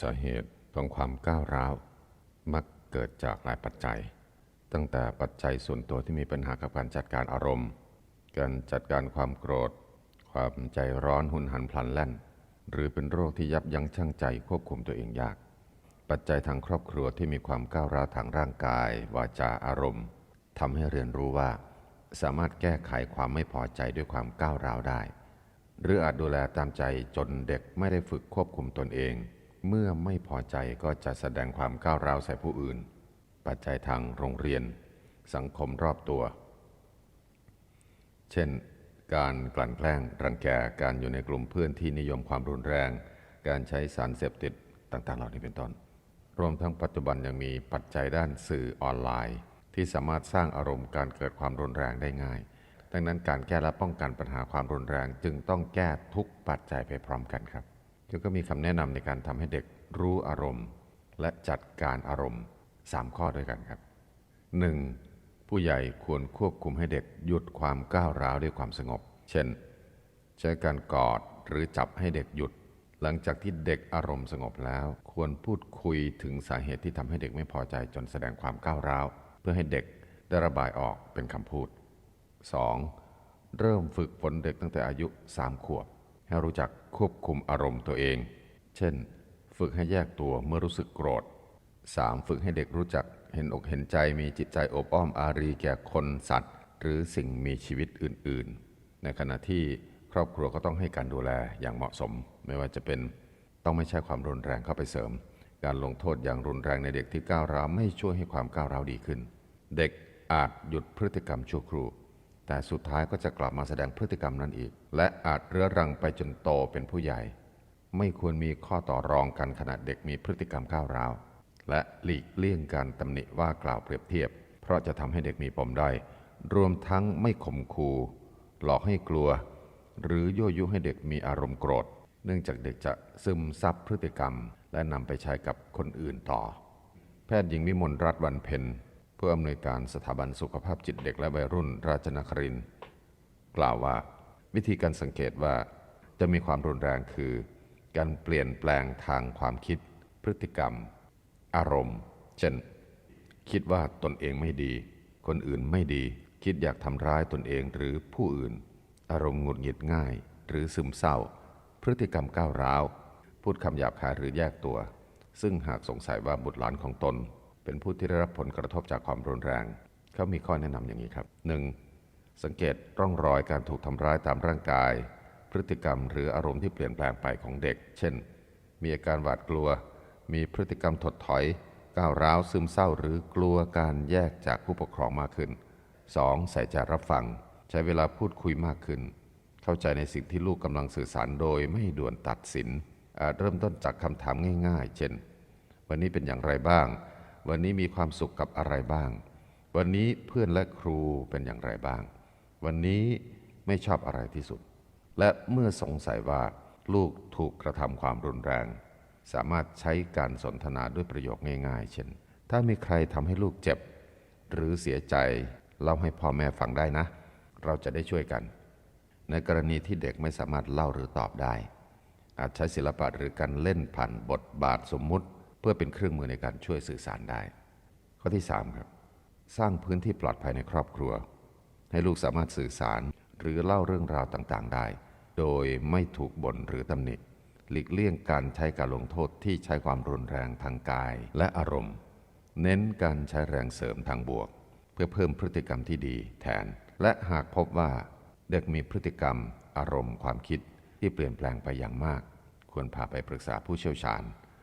สาเหตุของความก้าวร้าว มักเกิดจากหลายปัจจัย ตั้งแต่ปัจจัยส่วนตัวที่มีปัญหากับการจัดการอารมณ์ การจัดการความโกรธ ความใจร้อนหุนหันพลันแล่น หรือเป็นโรคที่ยับยั้งชั่งใจควบคุมตัวเองยาก ปัจจัยทางครอบครัวที่มีความก้าวร้าวทางร่างกาย วาจาอารมณ์ทำให้เรียนรู้ว่า สามารถแก้ไขความไม่พอใจด้วยความก้าวร้าวได้ หรืออาจดูแลตามใจจนเด็กไม่ได้ฝึกควบคุมตนเอง เมื่อไม่พอใจก็จะแสดงความก้าวร้าวใส่ผู้อื่น ปัจจัยทางโรงเรียน สังคมรอบตัว เช่น การกลั่นแกล้งรังแกการอยู่ในกลุ่มเพื่อนที่นิยมความรุนแรง การใช้สารเสพติดต่างๆ เหล่านี้เป็นต้น รวมทั้งปัจจุบันยังมีปัจจัยด้านสื่อออนไลน์ ที่สามารถสร้างอารมณ์การเกิดความรุนแรงได้ง่าย ดังนั้นการแก้และป้องกันปัญหาความรุนแรงจึงต้องแก้ทุกปัจจัยไปพร้อมกันครับ จึงก็มีคำแนะนำในการทำให้เด็กรู้อารมณ์ และจัดการอารมณ์ 3 ข้อด้วยกันครับ 1. ผู้ใหญ่ควรควบคุมให้เด็กหยุดความก้าวร้าวด้วยความสงบ เช่น ใช้การกอดหรือจับให้เด็กหยุด หลังจากที่เด็กอารมณ์สงบแล้ว ควรพูดคุยถึงสาเหตุที่ทำให้เด็กไม่พอใจจนแสดงความก้าวร้าว เพื่อให้เด็กได้ระบายออกเป็นคำพูด 2. เริ่มฝึกฝนเด็กตั้งแต่อายุ 3 ขวบ ให้รู้จักควบคุมอารมณ์ตัวเอง เช่น ฝึกให้แยกตัวเมื่อรู้สึกโกรธ 3. ฝึกให้เด็กรู้จักเห็นอกเห็นใจมีจิตใจอบอ้อมอารีแก่คนสัตว์ หรือสิ่งมีชีวิตอื่น ๆ ในขณะที่ครอบครัวก็ต้องให้การดูแลอย่างเหมาะสม ไม่ว่าจะเป็นต้องไม่ใช้ความรุนแรงเข้าไปเสริม การลงโทษอย่างรุนแรงในเด็กที่ก้าวร้าวไม่ช่วยให้ความก้าวร้าวดีขึ้น เด็กอาจหยุดพฤติกรรมชั่วครู่ แต่สุดท้ายก็จะกลับมาแสดงพฤติกรรมนั้นอีก และอาจเรื้อรังไปจนโตเป็นผู้ใหญ่ ไม่ควรมีข้อต่อรองกันขณะเด็กมีพฤติกรรมก้าวร้าว และหลีกเลี่ยงการตำหนิว่ากล่าวเปรียบเทียบ เพราะจะทำให้เด็กมีปมได้อยรวมทั้งไม่ข่มคูหลอกให้กลัว หรือยั่วยุให้เด็กมีอารมณ์โกรธ เนื่องจากเด็กจะซึมซับพฤติกรรม และนำไปใช้กับคนอื่นต่อ แพทย์หญิงวิมลรัตน์วันเพ็ญ ผู้อำนวยการสถาบันสุขภาพจิตเด็กและวัยรุ่น ราชนครินกล่าวว่า วิธีการสังเกตว่าจะมีความรุนแรงคือ การเปลี่ยนแปลงทางความคิด พฤติกรรม อารมณ์ เช่น คิดว่าตนเองไม่ดี คนอื่นไม่ดี คิดอยากทำร้ายตนเองหรือผู้อื่น อารมณ์หงุดหงิดง่าย หรือซึมเศร้า พฤติกรรมก้าวร้าว พูดคำหยาบคายหรือแยกตัว ซึ่งหากสงสัยว่าบุตรหลานของตน เป็นผู้ที่ได้รับผลกระทบจากความรุนแรงเขามีข้อแนะนำอย่างนี้ครับ 1. สังเกตร่องรอยการถูกทำร้ายตามร่างกาย พฤติกรรมหรืออารมณ์ที่เปลี่ยนแปลงไปของเด็ก เช่น มีอาการหวาดกลัว มีพฤติกรรมถดถอยก้าวร้าวซึมเศร้าหรือกลัวการแยกจากผู้ปกครองมากขึ้น 2. ใส่ใจรับฟัง ใช้เวลาพูดคุยมากขึ้น เข้าใจในสิ่งที่ลูกกำลังสื่อสารโดยไม่ด่วนตัดสินอาจเริ่มต้นจากคำถามง่าย ๆ เช่น วันนี้เป็นอย่างไรบ้าง วันนี้มีความสุขกับอะไรบ้าง วันนี้เพื่อนและครูเป็นอย่างไรบ้าง วันนี้ไม่ชอบอะไรที่สุด และเมื่อสงสัยว่าลูกถูกกระทำความรุนแรง สามารถใช้การสนทนาด้วยประโยคง่าย ๆ เช่น ถ้ามีใครทำให้ลูกเจ็บ หรือเสียใจเล่าให้พ่อแม่ฟังได้นะ เราจะได้ช่วยกัน ในกรณีที่เด็กไม่สามารถเล่าหรือตอบได้ อาจใช้ศิลปะหรือการเล่นผ่านบทบาทสมมุติ พื่อเป็นเครื่องมือในการช่วยสื่อสารได้ ข้อที่3ครับสร้างพื้นที่ปลอดภัยในครอบครัว ให้ลูกสามารถสื่อสารหรือเล่าเรื่องราวต่างๆ ได้ โดยไม่ถูกบ่นหรือตำหนิหลีกเลี่ยงการใช้การลงโทษที่ใช้ความรุนแรงทางกายและอารมณ์ เน้นการใช้แรงเสริมทางบวก เพื่อเพิ่มพฤติกรรมที่ดีแทน และหากพบว่าเด็กมีพฤติกรรม อารมณ์ ความคิดที่เปลี่ยนแปลงไปอย่างมาก ควรพาไปปรึกษาผู้เชี่ยวชาญ